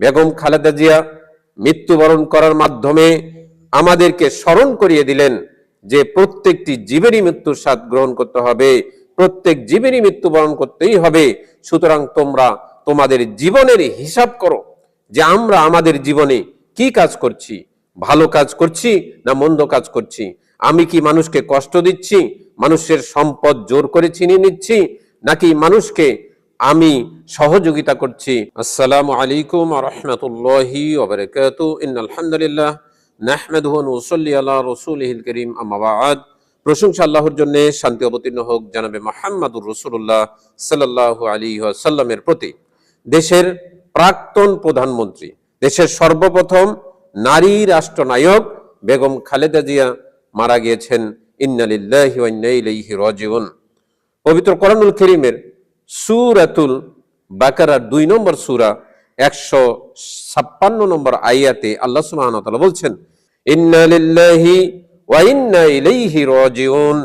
বেগম খালেদা জিয়া মৃত্যুবরণ করার মাধ্যমে আমাদেরকে স্মরণ করিয়ে দিলেন যে প্রত্যেকটি জীবেরই মৃত্যুর স্বাদ গ্রহণ করতে হবে, প্রত্যেক জীবেরই মৃত্যুবরণ করতেই হবে। সুতরাং তোমরা তোমাদের জীবনের হিসাব করো যে আমরা আমাদের জীবনে কি কাজ করছি, ভালো কাজ করছি না মন্দ কাজ করছি। আমি কি মানুষকে কষ্ট দিচ্ছি, মানুষের সম্পদ জোর করে ছিনিয়ে নিচ্ছি, নাকি মানুষকে আমি সহযোগিতা করছি। আসসালামু আলাইকুম রহমতুল্লাহি ওবরাকাতু আলহামদুলিল্লাহ নাহমেদুহ নুসল্লি আলা রসুলহিল করিম। আমাবাদ প্রশংসা আল্লাহর জন্য শান্তি অবতীর্ণ হোক জানাবে মোহাম্মদুর রসুল্লাহ সাল্লাহ আলী সাল্লামের প্রতি। দেশের প্রাক্তন প্রধানমন্ত্রী, দেশের সর্বপ্রথম নারী রাষ্ট্রনায়ক বেগম খালেদা জিয়া মারা গিয়েছেন। ইন্নালিল্লাহি ওয়া রাজিউন। পবিত্র কোরআনুল করিমের সুরাতুল বাকারার দুই নম্বর সুরা, একশো ছাপ্পান্ন নম্বর আয়াতে আল্লাহ সুবহানাহু বলছেন, ইন্না লিল্লাহি ওয়া ইলাইহি রাজিউন।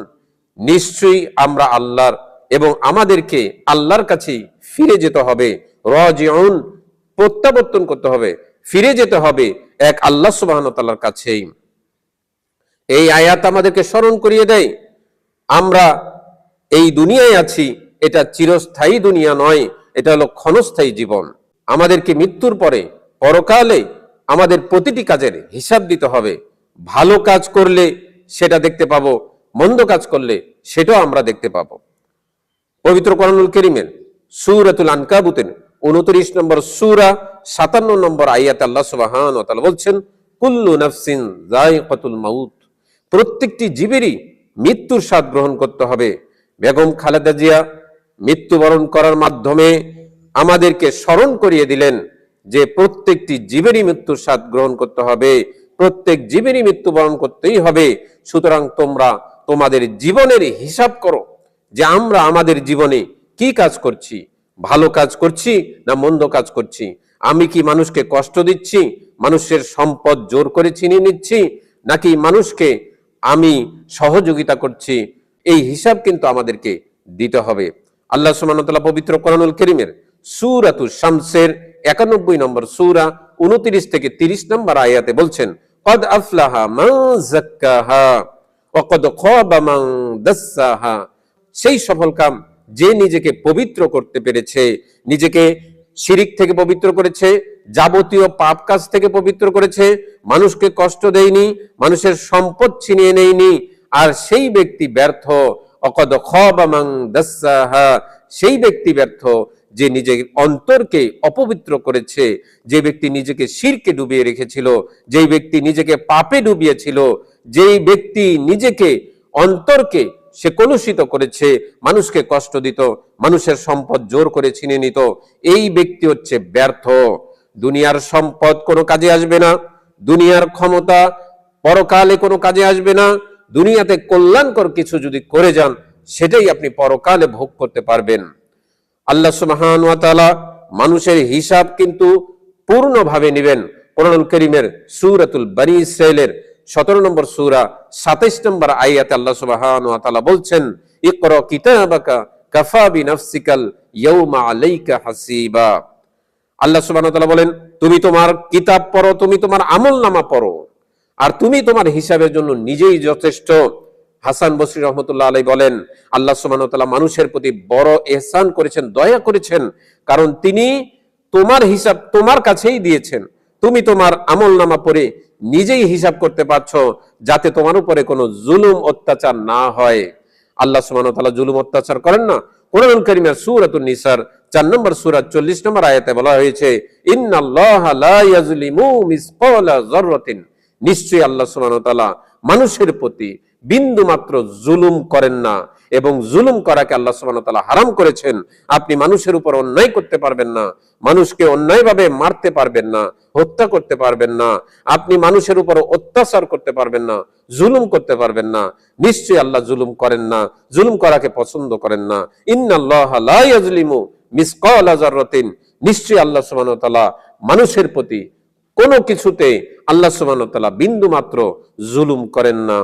নিশ্চয়ই আমরা আল্লাহর এবং আমাদেরকে আল্লাহর কাছেই ফিরে যেতে হবে, রাজিউন, প্রত্যাবর্তন করতে হবে, ফিরে যেতে হবে এক আল্লাহ তাআলার কাছেই। এই আয়াত আমাদেরকে স্মরণ করিয়ে দেয়, আমরা এই দুনিয়ায় আছি এটা চিরস্থায়ী দুনিয়া নয়, এটা হলো ক্ষণস্থায়ী জীবন। আমাদেরকে মৃত্যুর পরে, পরকালে আমাদের প্রতিটি কাজের হিসাব দিতে হবে। ভালো কাজ করলে সেটা দেখতে পাবো, মন্দ কাজ করলে সেটাও আমরা দেখতে পাবো। পবিত্র কোরআনুল করিমের সুরাতুল আনকাবুতের উনত্রিশ নম্বর সুরা, সাতান্ন নম্বর আয়াত আল্লাহ সুবাহান বলছেন, কুল্লু নাফসিন জায়কাতুল মাউত। প্রত্যেকটি জীবেরই মৃত্যুর স্বাদ গ্রহণ করতে হবে। বেগম খালেদা জিয়া মৃত্যুবরণ করার মাধ্যমে আমাদেরকে স্মরণ করিয়ে দিলেন যে প্রত্যেকটি জীবেরই মৃত্যুর স্বাদ গ্রহণ করতে হবে, প্রত্যেক জীবেরই মৃত্যুবরণ করতেই হবে। সুতরাং তোমরা তোমাদের জীবনের হিসাব করো যে আমরা আমাদের জীবনে কি কাজ করছি, ভালো কাজ করছি না মন্দ কাজ করছি। আমি কি মানুষকে কষ্ট দিচ্ছি, মানুষের সম্পদ জোর করে ছিনিয়ে নিচ্ছি, নাকি মানুষকে আমি সহযোগিতা করছি? এই হিসাব কিন্তু আমাদেরকে দিতে হবে। আল্লাহ সুমানতাল্লাহ পবিত্র কোরআনুল করিমের সুরাতু শামসের একানব্বই নম্বর সুরা উনত্রিশ থেকে তিরিশ নম্বর আয়াতে বলছেন, কদ আফলাহা জাক্কাহা খাবা দাসসাহা সেই সফল কাম যে নিজেকে পবিত্র করতে পেরেছে, নিজেকে শিরিক থেকে পবিত্র করেছে, যাবতীয় পাপ কাজ থেকে পবিত্র করেছে, মানুষকে কষ্ট দেয়নি, মানুষের সম্পদ ছিনিয়ে নেয়নি, আর সেই ব্যক্তি ব্যর্থ। অকদ খাবামাং দাসসাহা সেই ব্যক্তি ব্যর্থ যে নিজের অন্তরকে অপবিত্র করেছে, যে ব্যক্তি নিজেকে শিরকে ডুবিয়ে রেখেছিল, যেই ব্যক্তি নিজেকে পাপে ডুবিয়েছিল, যেই ব্যক্তি নিজেকে অন্তরকে সে কলুষিত করেছে, মানুষকে কষ্ট দিত, মানুষের সম্পদ জোর করে ছিনে নিত, এই ব্যক্তি হচ্ছে ব্যর্থ। দুনিয়ার সম্পদ কোনো কাজে আসবে না, দুনিয়ার ক্ষমতা পরকালে কোনো কাজে আসবে না দুনিয়াতে কল্যাণকর কিছু যদি করে যান, সেটাই আপনি পরকালে ভোগ করতে পারবেন। আল্লাহ সুবহান মানুষের হিসাব কিন্তু পূর্ণভাবে নেবেন। কোরআনুল করিমের সূরাতুল বানি ইসরাইলের সতেরো নম্বর সূরা, সাতাইশ নম্বর আয়াতে আল্লাহ সুবহান বলছেন, ইকরা কিতাবাকা কাফা বিনাফসিকাল ইয়াউমা আলাইকা হাসিবা। আল্লাহ তাআলা বলেন, তুমি তোমার কিতাব পড়ো, তুমি তোমার আমল নামা পড়ো। আর তুমি তোমার হিসাবের জন্য নিজেই যথেষ্ট। হাসান বসরি রহমতুল্লাহ আলাই বলেন, আল্লাহ সুবাহতাল্লাহ মানুষের প্রতি বড় এহসান করেছেন, দয়া করেছেন, কারণ তিনি তোমার হিসাব তোমার কাছেই দিয়েছেন। তুমি তোমার আমল নামা পড়ে নিজেই হিসাব করতে পারছ, যাতে তোমার উপরে কোনো জুলুম অত্যাচার না হয়। আল্লাহ সুবাহতাল্লাহ জুলুম অত্যাচার করেন না। কোরআন করিমের সুরাতুন নিসার, চার নম্বর সুরাত চল্লিশ নম্বর আয়াতে বলা হয়েছে, ইন্নাল্লাহ লা ইয়াজলিমু মিসকালা নিশ্চয়ই আল্লাহ সুবহানাহু মানুষের প্রতি বিন্দু মাত্র জুলুম করেন না এবং জুলুম করাকে আল্লাহ সুবহানাহু তাআলা হারাম করেছেন। আপনি মানুষের উপর অন্যায় করতে পারবেন না, মানুষকে অন্যায়ভাবে মারতে পারবেন না, হত্যা করতে পারবেন না, আপনি মানুষের উপর অত্যাচার করতে পারবেন না, জুলুম করতে পারবেন না, নিশ্চয়ই আল্লাহ জুলুম করেন না, জুলুম করাকে পছন্দ করেন না। ইন্নাল্লাহ লা নিশ্চয়ই আল্লাহ সুবহানাহু মানুষের প্রতি কোনো কিছুতে আল্লাহ সুবাহ বিন্দু মাত্র জুলুম করেন না।